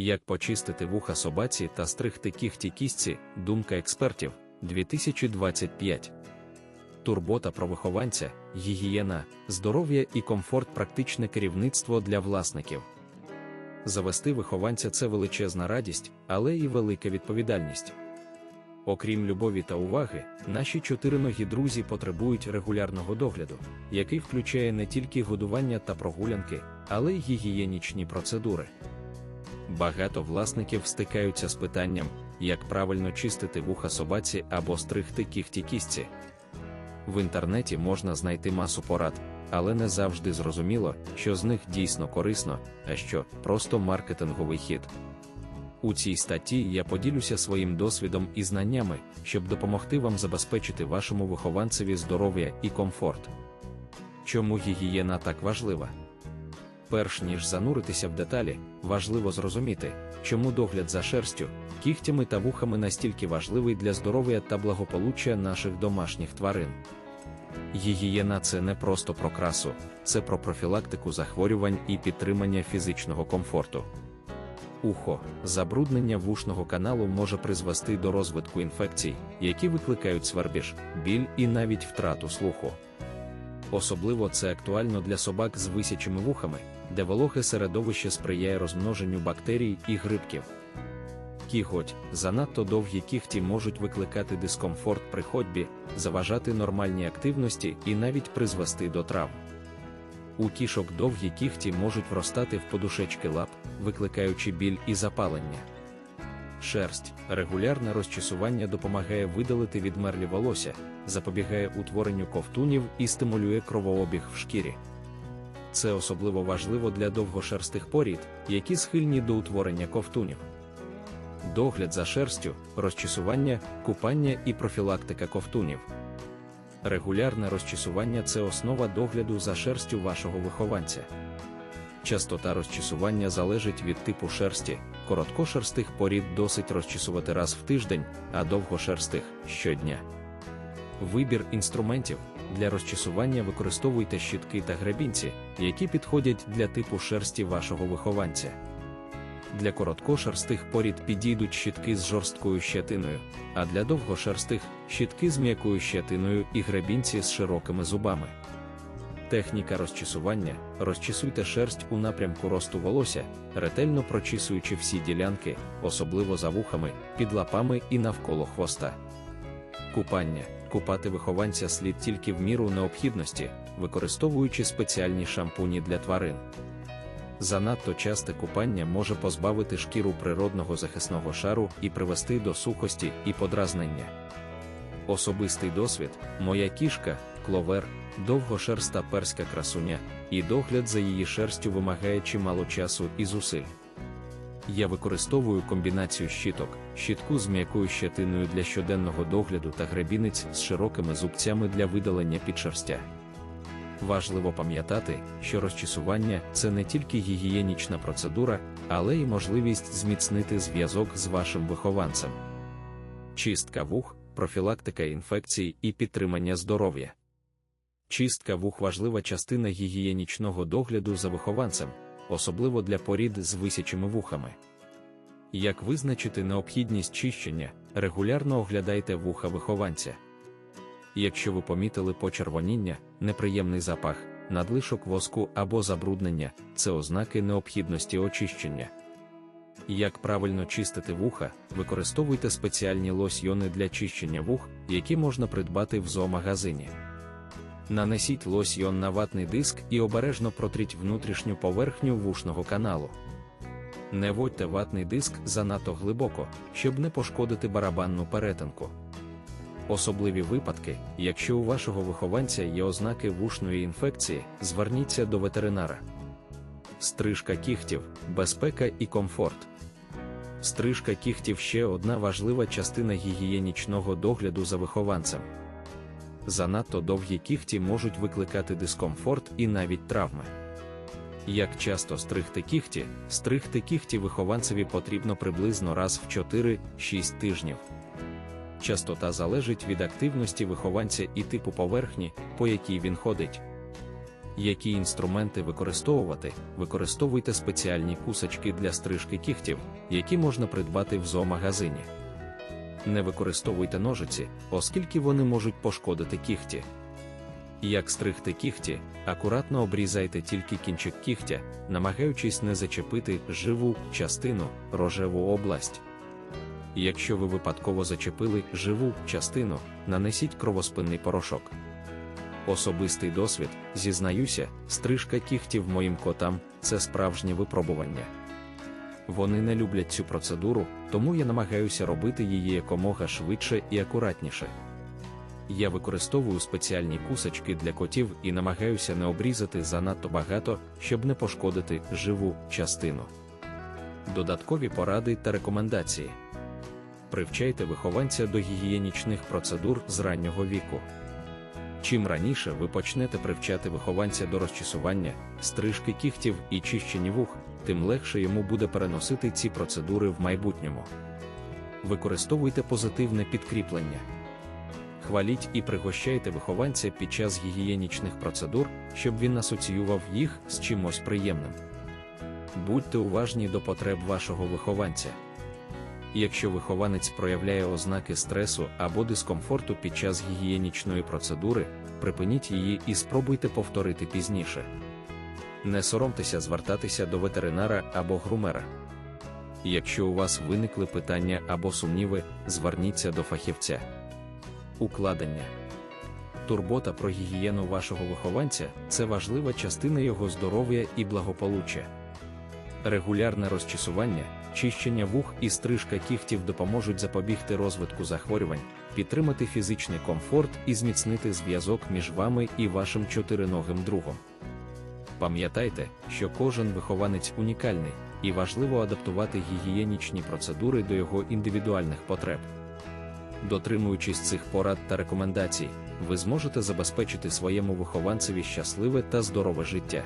Як почистити вуха собаці та стригти кіхті кістці, думка експертів 2025. Турбота про вихованця, гігієна, здоров'я і комфорт практичне керівництво для власників. Завести вихованця це величезна радість, але і велика відповідальність. Окрім любові та уваги, наші чотириногі друзі потребують регулярного догляду, який включає не тільки годування та прогулянки, але й гігієнічні процедури. Багато власників стикаються з питанням, як правильно чистити вуха собаці або стригти кіхті кістці. В інтернеті можна знайти масу порад, але не завжди зрозуміло, що з них дійсно корисно, а що просто маркетинговий хід. У цій статті я поділюся своїм досвідом і знаннями, щоб допомогти вам забезпечити вашому вихованцеві здоров'я і комфорт. Чому гігієна так важлива? Перш ніж зануритися в деталі, важливо зрозуміти, чому догляд за шерстю, кігтями та вухами настільки важливий для здоров'я та благополуччя наших домашніх тварин. Гігієна це не просто про красу, це про профілактику захворювань і підтримання фізичного комфорту. Ухо, забруднення вушного каналу може призвести до розвитку інфекцій, які викликають свербіж, біль і навіть втрату слуху. Особливо це актуально для собак з висячими вухами, де вологе середовище сприяє розмноженню бактерій і грибків. Кіготь, занадто довгі кігті можуть викликати дискомфорт при ходьбі, заважати нормальній активності і навіть призвести до травм. У кішок довгі кігті можуть вростати в подушечки лап, викликаючи біль і запалення. Шерсть, регулярне розчісування допомагає видалити відмерлі волосся, запобігає утворенню ковтунів і стимулює кровообіг в шкірі. Це особливо важливо для довгошерстих порід, які схильні до утворення ковтунів. Догляд за шерстю, розчісування, купання і профілактика ковтунів. Регулярне розчісування це основа догляду за шерстю вашого вихованця. Частота розчісування залежить від типу шерсті, короткошерстих порід досить розчісувати раз в тиждень, а довгошерстих щодня. Вибір інструментів для розчісування використовуйте щітки та гребінці, які підходять для типу шерсті вашого вихованця. Для короткошерстих порід підійдуть щітки з жорсткою щетиною, а для довгошерстих щітки з м'якою щетиною і гребінці з широкими зубами. Техніка розчісування: розчісуйте шерсть у напрямку росту волосся, ретельно прочісуючи всі ділянки, особливо за вухами, під лапами і навколо хвоста. Купання купати вихованця слід тільки в міру необхідності, використовуючи спеціальні шампуні для тварин. Занадто часте купання може позбавити шкіру природного захисного шару і привести до сухості і подразнення. Особистий досвід, моя кішка, кловер, довгошерста перська красуня, і догляд за її шерстю вимагає чимало часу і зусиль. Я використовую комбінацію щіток, щітку з м'якою щетиною для щоденного догляду та гребінець з широкими зубцями для видалення підшерстя. Важливо пам'ятати, що розчісування це не тільки гігієнічна процедура, але й можливість зміцнити зв'язок з вашим вихованцем. Чистка вух, профілактика інфекцій і підтримання здоров'я. Чистка вух важлива частина гігієнічного догляду за вихованцем, особливо для порід з висячими вухами. Як визначити необхідність чищення, регулярно оглядайте вуха вихованця. Якщо ви помітили почервоніння, неприємний запах, надлишок воску або забруднення, це ознаки необхідності очищення. Як правильно чистити вуха, використовуйте спеціальні лосьйони для чищення вух, які можна придбати в зоомагазині. Нанесіть лосьйон на ватний диск і обережно протріть внутрішню поверхню вушного каналу. Не водьте ватний диск занадто глибоко, щоб не пошкодити барабанну перетинку. Особливі випадки, якщо у вашого вихованця є ознаки вушної інфекції, зверніться до ветеринара. Стрижка кігтів, безпека і комфорт. Стрижка кігтів ще одна важлива частина гігієнічного догляду за вихованцем. Занадто довгі кігті можуть викликати дискомфорт і навіть травми. Як часто стригти кігті, стригти кігті вихованцеві потрібно приблизно раз в 4-6 тижнів. Частота залежить від активності вихованця і типу поверхні, по якій він ходить. Які інструменти використовувати? Використовуйте спеціальні кусочки для стрижки кігтів, які можна придбати в зоомагазині. Не використовуйте ножиці, оскільки вони можуть пошкодити кігті. Як стригти кігті, акуратно обрізайте тільки кінчик кігтя, намагаючись не зачепити живу частину, рожеву область. Якщо ви випадково зачепили живу частину, нанесіть кровоспинний порошок. Особистий досвід, зізнаюся, стрижка кігтів моїм котам це справжнє випробування. Вони не люблять цю процедуру, тому я намагаюся робити її якомога швидше і акуратніше. Я використовую спеціальні кусочки для котів і намагаюся не обрізати занадто багато, щоб не пошкодити живу частину. Додаткові поради та рекомендації. Привчайте вихованця до гігієнічних процедур з раннього віку. Чим раніше ви почнете привчати вихованця до розчісування, стрижки кігтів і чищення вух, тим легше йому буде переносити ці процедури в майбутньому. Використовуйте позитивне підкріплення. Хваліть і пригощайте вихованця під час гігієнічних процедур, щоб він асоціював їх з чимось приємним. Будьте уважні до потреб вашого вихованця. Якщо вихованець проявляє ознаки стресу або дискомфорту під час гігієнічної процедури, припиніть її і спробуйте повторити пізніше. Не соромтеся звертатися до ветеринара або грумера. Якщо у вас виникли питання або сумніви, зверніться до фахівця. Укладення турбота про гігієну вашого вихованця це важлива частина його здоров'я і благополуччя. Регулярне розчісування, чищення вух і стрижка кігтів допоможуть запобігти розвитку захворювань, підтримати фізичний комфорт і зміцнити зв'язок між вами і вашим чотириногим другом. Пам'ятайте, що кожен вихованець унікальний, і важливо адаптувати гігієнічні процедури до його індивідуальних потреб. Дотримуючись цих порад та рекомендацій, ви зможете забезпечити своєму вихованцеві щасливе та здорове життя.